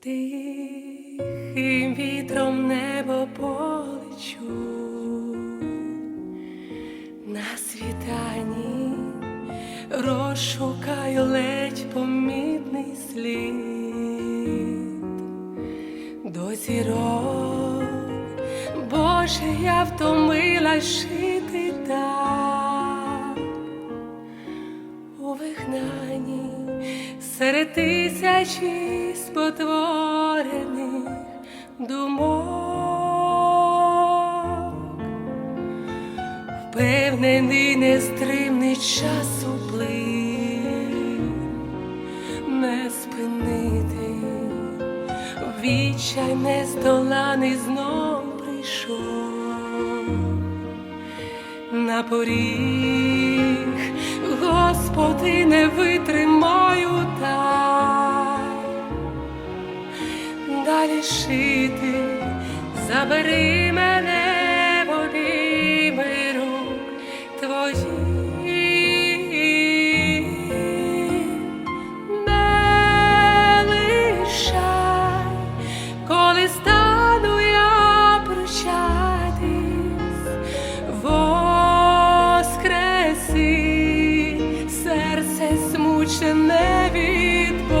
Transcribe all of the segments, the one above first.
Тихим вітром небо полечу. На світанні розшукаю ледь помітний слід. До зірок, Боже, я втомила шити так. Серед тисячі спотворених думок, впевнений нестримний час уплив, не спинити, відчай нездоланий знов прийшов. На поріг, Господи, не витримаю забери мене в обійми рук твоїх. Не лишай, коли стану я прощатись, воскреси серце змучене від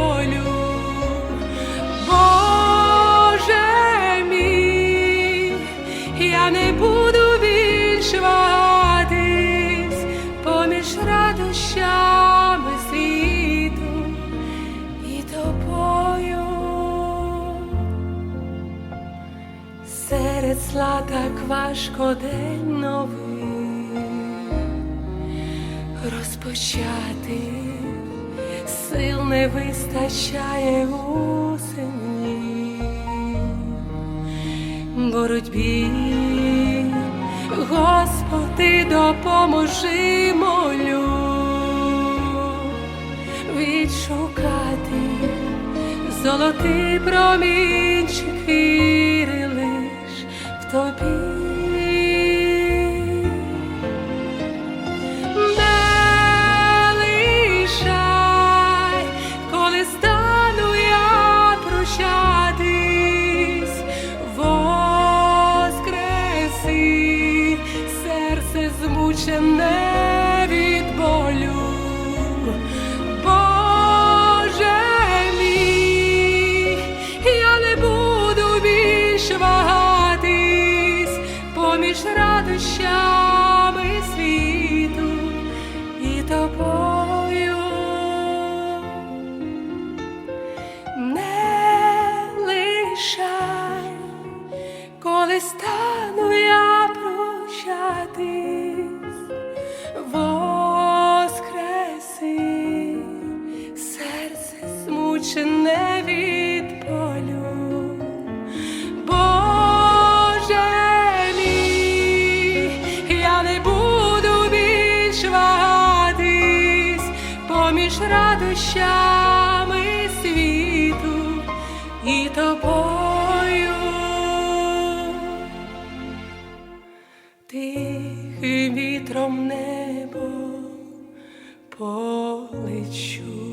не буду більш вагатись поміж радощами світу і тобою. Серед зла так важко день новий розпочати, сил не вистачає у боротьбі, Господи, допоможи молю відшукати золотий промінчик віри лиш в тобі. Серце змучене від болю. Воскреси серце змучене від болю. Боже мій, я не буду більш вагатись поміж радощами полечу.